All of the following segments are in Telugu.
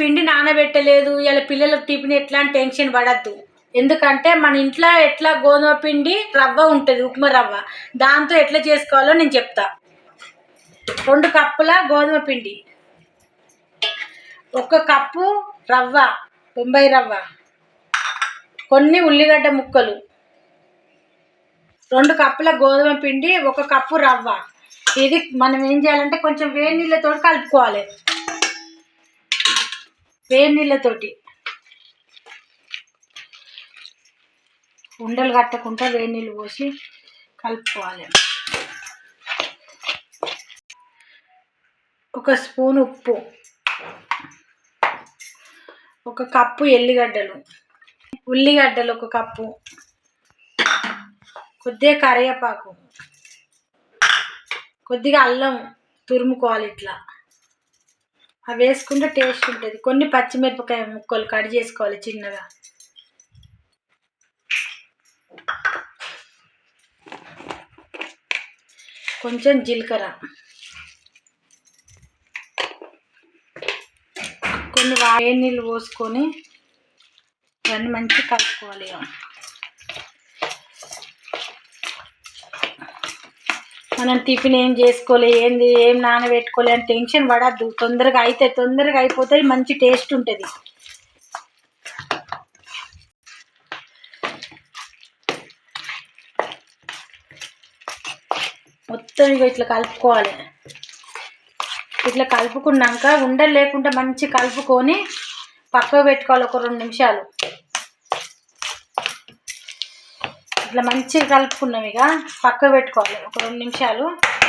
పిండి నానబెట్టలేదు ఇలా పిల్లలకు టిఫిన్ ఎట్లా అని టెన్షన్ పడద్దు. ఎందుకంటే మన ఇంట్లో ఎట్లా గోధుమ పిండి రవ్వ ఉంటుంది ఉప్మా రవ్వ. దాంతో ఎట్లా చేసుకోవాలో నేను చెప్తా. రెండు కప్పుల గోధుమ పిండి. ఒక కప్పు రవ్వ బొంబాయి రవ్వ. కొన్ని ఉల్లిగడ్డ ముక్కలు. రెండు కప్పుల గోధుమ పిండి ఒక కప్పు రవ్వ. ఇది మనం ఏం చేయాలంటే కొంచెం వేడి నీళ్ళతో కలుపుకోవాలి. వేడి నీళ్ళతోటి. ఉండలు కట్టకుండా వేడి నీళ్ళు పోసి కలుపుకోవాలి. ఒక స్పూన్ ఉప్పు. ఒక కప్పు ఎల్లిగడ్డలు. ఉల్లిగడ్డలు ఒక కప్పు. కొద్దిగా కరివేపాకు. కొద్దిగా అల్లం తురుముకోవాలి ఇట్లా. అవి వేసుకుంటే టేస్ట్ ఉంటుంది. కొన్ని పచ్చిమిరపకాయ ముక్కలు కట్ చేసుకోవాలి చిన్నగా. కొంచెం జీలకర్ర. కొన్ని వాయి నీళ్ళు పోసుకొని దాన్ని మంచిగా కలుపుకోవాలి మనం టిఫిన్ ఏం చేసుకోలే ఏంది ఏం నానబెట్టుకోలే అని టెన్షన్ పడద్దు. తొందరగా అయితే తొందరగా అయిపోతుంది మంచి టేస్ట్ ఉంటుంది. మొత్తం ఇక ఇట్లా కలుపుకోవాలి. ఇట్లా కలుపుకున్నాక ఉండలు లేకుండా మంచి కలుపుకొని పక్కకు పెట్టుకోవాలి ఒక రెండు నిమిషాలు. ఇట్లా మంచిగా కలుపుకున్నాం ఇక పక్క పెట్టుకోవాలి. ఒక రెండు నిమిషాలు.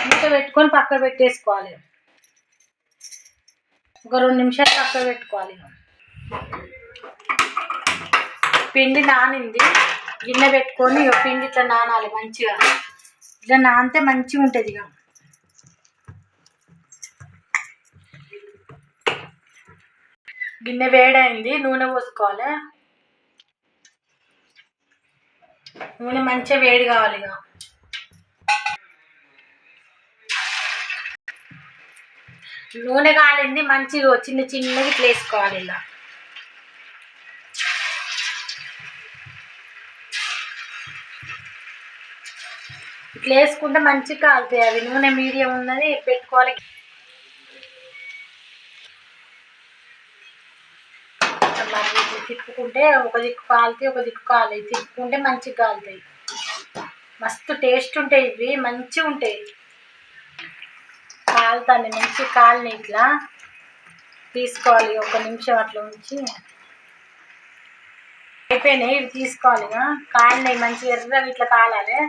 మూత పెట్టుకొని పక్క పెట్టేసుకోవాలి. ఒక రెండు నిమిషాలు పక్క పెట్టుకోవాలి. పిండి నానింది. గిన్నె పెట్టుకొని ఇక పిండి ఇట్లా నానాలి మంచిగా. ఇట్లా నానితే మంచిగా ఉంటుంది ఇక గిన్నె వేడైంది. నూనె పోసుకోవాలి. నూనె మంచిగా వేడి కావాలి ఇక. నూనె కాలింది మంచిగా చిన్న చిన్నగా ఇట్లా వేసుకోవాలి ఇలా ఇట్లా వేసుకుంటే మంచిగా కాలుతాయి అవి. నూనె మీడియం ఉన్నది పెట్టుకోవాలి. మరి తిప్పుకుంటే ఒక దిక్కు కాలుతాయి ఒక దిక్కు కాలుతాయి తిప్పుకుంటే మంచిగా కాలుతాయి. మస్తు టేస్ట్ ఉంటాయి ఇవి మంచిగా ఉంటాయి. కాలుతాను మంచి కాలిని ఇట్లా. తీసుకోవాలి ఒక నిమిషం అట్లా ఉంచి. అయిపోయినాయి ఇవి తీసుకోవాలి కాలినాయి మంచిగా ఎర్రగా ఇట్లా కాలాలి.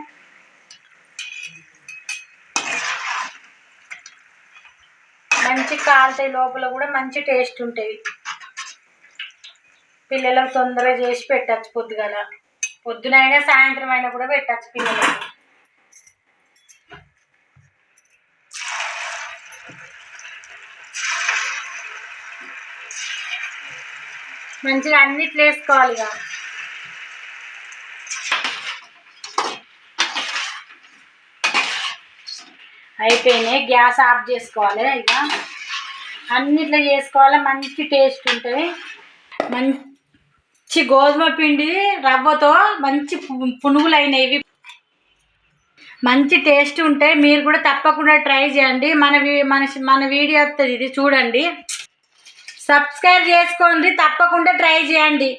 మంచి కాలుతాయి లోపల కూడా మంచి టేస్ట్ ఉంటాయి. పిల్లలకు తొందరగా చేసి పెట్టచ్చు పొద్దుగాల. పొద్దునైనా సాయంత్రం అయినా కూడా పెట్టచ్చు పిల్లలకు. మంచిగా అన్నిట్లు వేసుకోవాలి ఇక అయిపోయినాయి గ్యాస్ ఆఫ్ చేసుకోవాలి ఇక అన్నిట్లో చేసుకోవాలి మంచి టేస్ట్ ఉంటుంది. మంచి గోధుమ పిండి రవ్వతో మంచి పునుగులైనవి. పునుగులు అయినవి మంచి టేస్ట్ ఉంటే మీరు కూడా తప్పకుండా ట్రై చేయండి. మన వీ- మన మన వీడియో వస్తుంది ఇది చూడండి. సబ్స్క్రైబ్ చేసుకోండి తప్పకుండా ట్రై చేయండి.